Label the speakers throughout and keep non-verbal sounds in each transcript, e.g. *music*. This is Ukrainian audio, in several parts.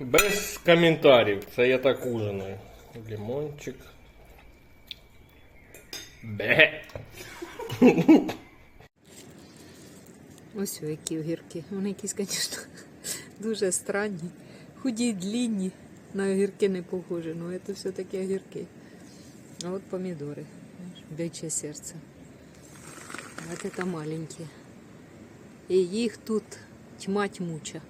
Speaker 1: Без коментарів. Це я так ужинаю. Лимончик. Бе. *laughs*
Speaker 2: Ось які огірки. Вони якісь, звісно, *laughs* дуже странні. Худі, длінні. На огірки не похожі, ну це все таки огірки. А от помідори. Биче серце. А це маленькі. І їх тут тьма тьмуча.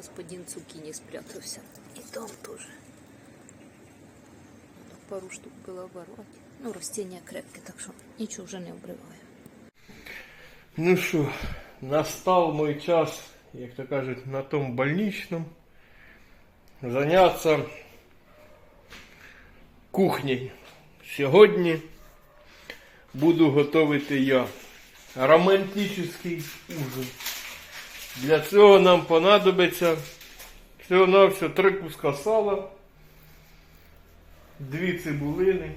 Speaker 2: Господин Цукіні спрятався. І там теж. Пару штук було оборвати. Ну, растіння крепке, так що нічого вже не обриває.
Speaker 1: Ну що, настав мой час, як то кажуть, на тому больничному зайнятися кухнею. Сьогодні буду готувати я романтичний ужин. Для цього нам понадобиться всього на все три куска сала, дві цибулини.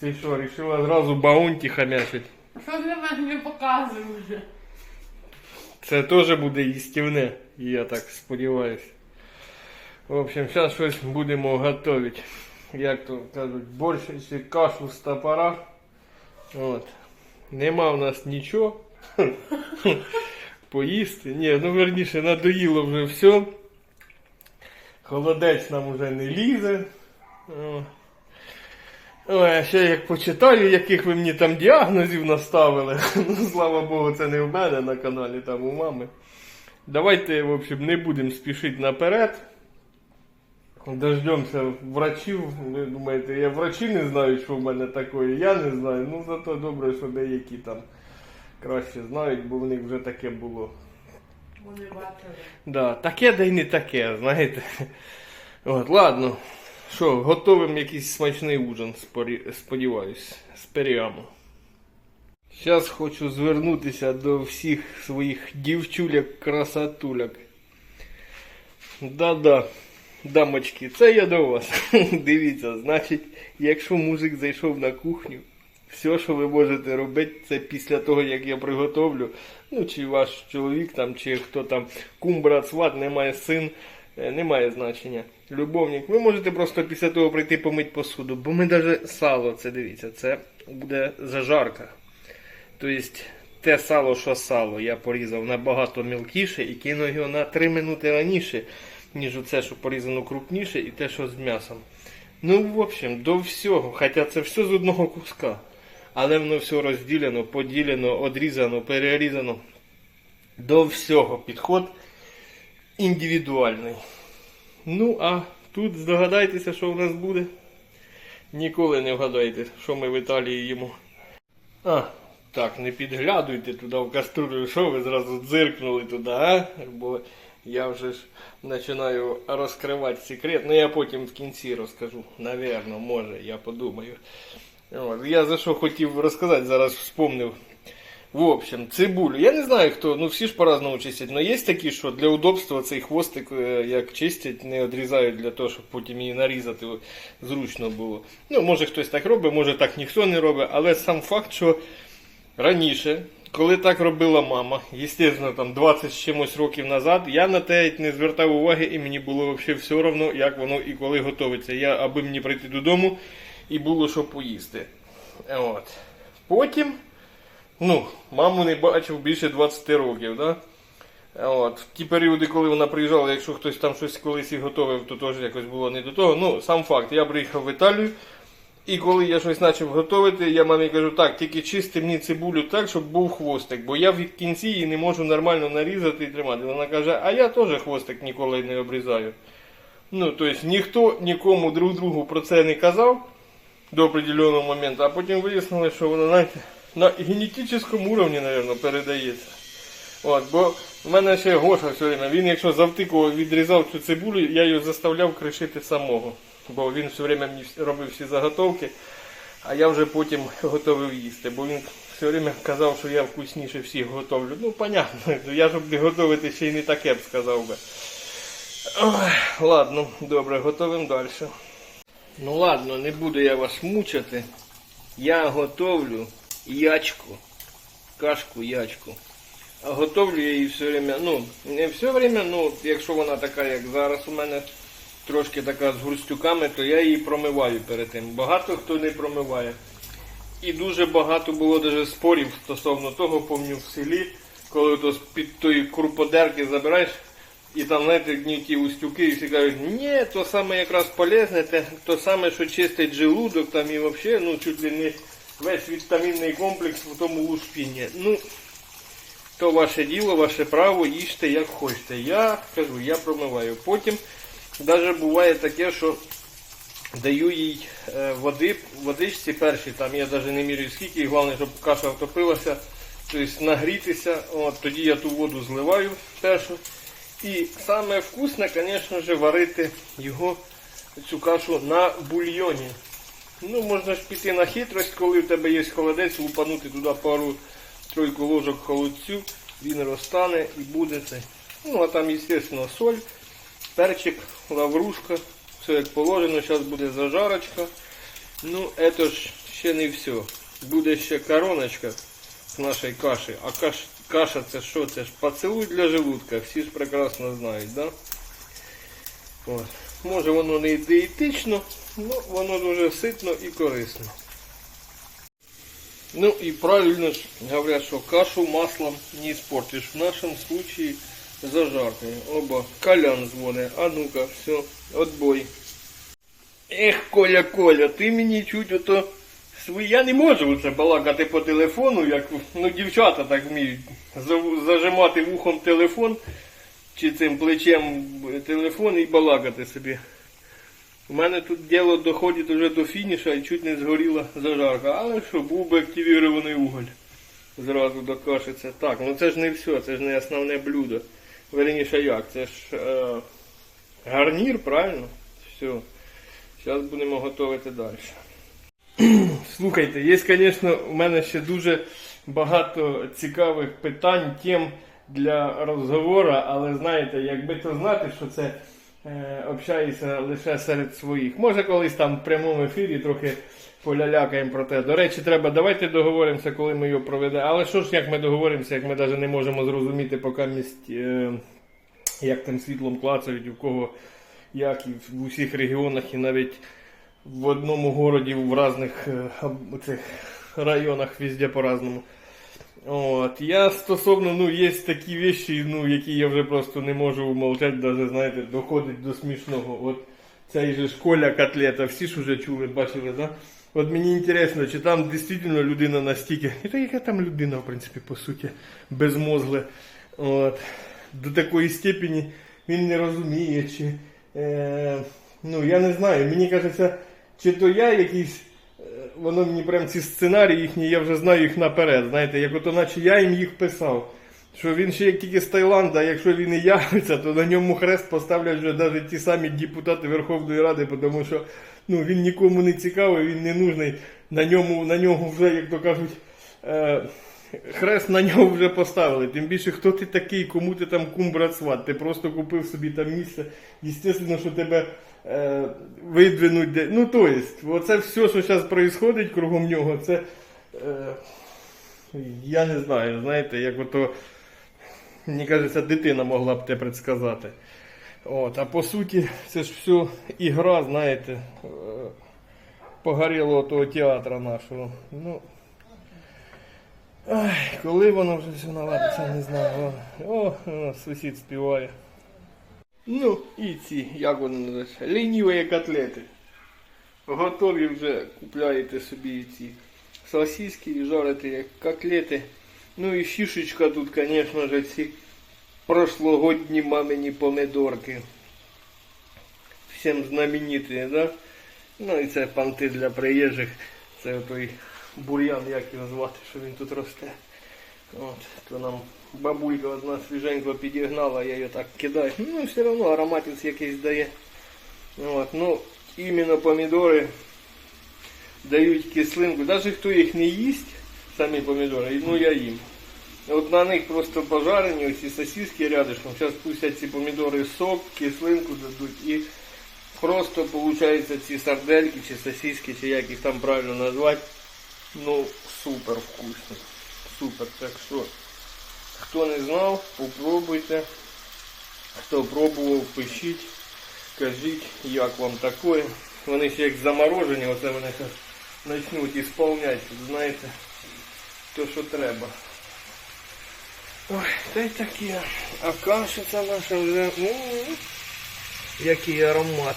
Speaker 1: Ти що, вирішила зразу баунті хамячить?
Speaker 3: Що ти мені показуєш?
Speaker 1: Це теж буде їстівне, я так сподіваюся. В общем, зараз щось будемо готувати. Як то кажуть, борщ чи кашу з топора. От. Нема в нас нічого. Поїсти. Ні, ну верніше, надоїло вже все. Холодець нам вже не лізе. Ой, ще як почитаю, яких ви мені там діагнозів наставили. *laughs* Ну, слава Богу, це не в мене на каналі, там у мами. Давайте, в общем, не будемо спішити наперед. Дождемося врачів. Ви думаєте, я врачі не знаю, що в мене таке, я не знаю. Ну зато добре, що деякі там краще знають, бо в них вже таке було.
Speaker 3: Вони бачили.
Speaker 1: Да, таке да й не таке, знаєте. От, ладно. Що, готовим якийсь смачний ужин, сподіваюсь, з періаму. Зараз хочу звернутися до всіх своїх дівчуляк, красотуляк. Да-да, дамочки, це я до вас. *laughs* Дивіться, значить, якщо мужик зайшов на кухню, все, що ви можете робити, це після того, як я приготовлю, ну чи ваш чоловік там, чи хто там, кум, брат, сват, немає син, е, немає значення. Любовник, ви можете просто після того прийти помити посуду, бо ми навіть сало, це дивіться, це буде зажарка. Тобто те сало, що сало, я порізав набагато мілкіше і кинув його на 3 минути раніше, ніж оце, що порізано крупніше, і те, що з м'ясом. Ну, в общем, до всього, хоча це все з одного куска. Але воно все розділено, поділено, одрізано, перерізано. До всього підход індивідуальний. Ну, а тут здогадайтеся, що в нас буде. Ніколи не вгадаєте, що ми в Італії їмо. А, так, не підглядуйте туди в каструлю, що ви зразу дзиркнули туди, а? Бо я вже ж починаю розкривати секрет. Ну я потім в кінці розкажу. Навірно, може, я подумаю. От, я за що хотів розказати, зараз вспомнив. В общем, цибулю. Я не знаю хто, ну всі ж по-разному чистять, але є такі, що для удобства цей хвостик, е, як чистять, не одрізають для того, щоб потім її нарізати зручно було. Ну, може хтось так робить, може так ніхто не робить, але сам факт, що раніше, коли так робила мама, звісно, там 20 з чимось років назад, я на те не звертав уваги і мені було взагалі все одно, як воно і коли готовиться. Я, аби мені прийти додому і було що поїсти. От. Потім. Ну, маму не бачив більше 20 років, да? От. В ті періоди, коли вона приїжджала, якщо хтось там щось колись і готовив, то теж якось було не до того. Ну, сам факт, я приїхав в Італію, і коли я щось почав готувати, я мамі кажу, так, тільки чисти мені цибулю так, щоб був хвостик, бо я в кінці її не можу нормально нарізати і тримати. Вона каже, а я теж хвостик ніколи не обрізаю. Ну, тобто ніхто нікому друг другу про це не казав до определенного моменту, а потім вияснили, що воно, знаєте, на генетичному уровні, мабуть, передається. От, бо в мене ще Гоша все время, він якщо завтикував, відрізав цю цибулю, я її заставляв кришити самого. Бо він все время мені робив всі заготовки, а я вже потім *laughs* готовив їсти. Бо він все время казав, що я вкусніше всіх готовлю. Ну, понятно, *laughs* я щоб не готувати ще й не таке б сказав би. Ой, ладно, добре, готовим далі. Ну ладно, не буду я вас мучити. Я готовлю ячку, кашку ячку. А готовлю я її все время, ну, не все время, ну, якщо вона така, як зараз у мене, трошки така з гурстюками, то я її промиваю перед тим. Багато хто не промиває. І дуже багато було даже спорів стосовно того, помню в селі, коли то з-під тої курподерки забираєш, і там, знаєте, ті устюки, і всі кажуть, ні, то саме якраз полезне, те, то саме, що чистить желудок, там і взагалі, ну, чуть ли не весь вітамінний комплекс в тому лушпінні. Ну, то ваше діло, ваше право, їжте як хочете. Я кажу, я промиваю. Потім навіть буває таке, що даю їй е, води, водичці перші, там я навіть не міряю скільки, головне, щоб каша втопилася, тобто нагрітися, от, тоді я ту воду зливаю першу. І саме вкусне, звісно ж, варити його, цю кашу на бульйоні. Ну, можна ж піти на хитрость, коли в тебе є холодець, лупанути туди пару тройку ложок холодцю, він розтане і буде це. Ну, а там, звісно, соль, перчик, лаврушка, все як положено, зараз буде зажарочка. Ну, це ж ще не все. Буде ще короночка з нашої каші. А каш, каша це що? Це ж поцілуй для желудка, всі ж прекрасно знають, да? От. Може воно не дієтично, але воно дуже ситно і корисно. Ну и правильно ж говорят, что кашу маслом не испортишь. В нашем случае зажаркой. Оба. Колян звони. А ну-ка, все, отбой. Ех, Коля, Коля, ти мені чуть ото. Я не можу це балакати по телефону, як ну, дівчата так вміють. Зажимати вухом телефон чи цим плечем телефон і балакати собі. У мене тут діло доходить уже до фініша і чуть не згоріла зажарка. Але що, був би активірований уголь. Зразу до каші так. Ну це ж не все, це ж не основне блюдо. Верніше як, це ж е, гарнір, правильно? Все. Зараз будемо готувати далі. *clears throat* Слухайте, є, звісно, у мене ще дуже багато цікавих питань, тем для розговору, але знаєте, якби то знати, що це е, общаюся лише серед своїх. Може, колись там в прямому ефірі трохи полялякаємо про те. До речі, треба, давайте договоримося, коли ми його проведемо. Але що ж, як ми договоримося, як ми навіть не можемо зрозуміти, поки місць, е, як тим світлом клацають, у кого як і в усіх регіонах, і навіть в одному городі в різних е, цих районах везде по-разному. От, я стосовно, ну, є такі вещі, ну, які я вже просто не можу умовчати, навіть, знаєте, доходить до смішного. От цей же школя котлета, всі ж вже чули, бачили, да? От мені інтересно, чи там дійсно людина настільки, і то яка там людина, в принципі, по суті, безмозгле. От, до такої степені він не розуміє, чи. Е, ну, я не знаю, мені кажеться, чи то я якийсь. е, Воно мені прям ці сценарії їхні, я вже знаю їх наперед. Знаєте, як ото наче я їм їх писав. Що він ще як тільки з Таїланда, якщо він і явиться, то на ньому хрест поставлять вже навіть ті самі депутати Верховної Ради, тому що ну, він нікому не цікавий, він не нужний. На ньому, на нього вже, як то кажуть, е, хрест на нього вже поставили. Тим більше, хто ти такий, кому ти там кум брат сват. Ти просто купив собі там місце. Естественно, що тебе видвинуть. Де... Ну, то есть, оце все, що зараз відбувається кругом нього, це. Е, я не знаю, знаєте, як ото. Мені кажеться, дитина могла б те предсказати. От, а по суті, це ж все ігра, знаєте, е, погорілого того театра нашого. Ну, ай, коли воно вже все наладиться, не знаю. О, о, сусід співає. Ну, і ці, як вони називаються, лініві котлети. Готові вже купляєте собі ці сосиски і жарите як котлети. Ну і фішечка тут, звісно ж, ці прошлогодні мамині помидорки. Всім знамениті, да? Ну і це панти для приїжджих. Це той бур'ян, як його звати, що він тут росте. От, то нам бабулька одна свіженько підігнала, я її так кидаю. Ну, все одно ароматець якийсь дає. От, ну, іменно помідори дають кислинку. Навіть хто їх не їсть, самі помідори, ну я їм. От на них просто пожарені, оці сосиски рядышком. Зараз пустять ці помідори сок, кислинку дадуть і просто виходить ці сардельки чи сосиски, чи як їх там правильно назвати. Ну, супер вкусно. Супер. Так що Хто не знав, попробуйте. Хто пробував, пишіть, кажіть, як вам таке. Вони ще як заморожені, оце вони зараз *laughs* почнуть ісполняти, знаєте, то, що треба. Ой, та й таке. А кашиця наша вже. м, Який аромат.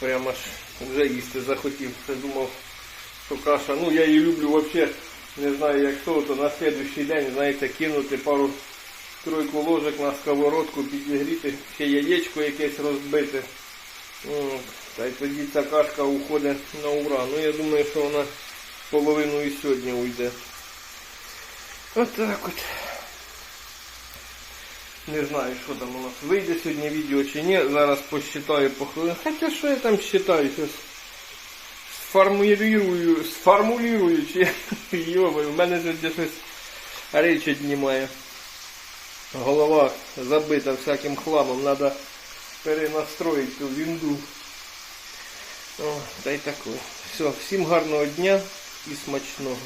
Speaker 1: Прямо ж вже їсти захотів. Думав, що каша. Ну я її люблю взагалі. Не знаю як то, то на слідуючий день, знаєте, кинути пару тройку ложок на сковородку, підігріти, ще яєчко якесь розбити. От. Та й тоді ця кашка уходить на ура. Ну я думаю, що вона половину і сьогодні уйде. Отак от. Не знаю, що там у нас вийде сьогодні відео чи ні. Зараз посчитаю по хвилинам. Хоча що я там считаю зараз. Сформулюю, сформулюю, чи йомаю, в мене вже щось речі днімає. Голова забита всяким хламом, треба перенастроїти ту вінду. О, та й таке. Все, всім гарного дня і смачного.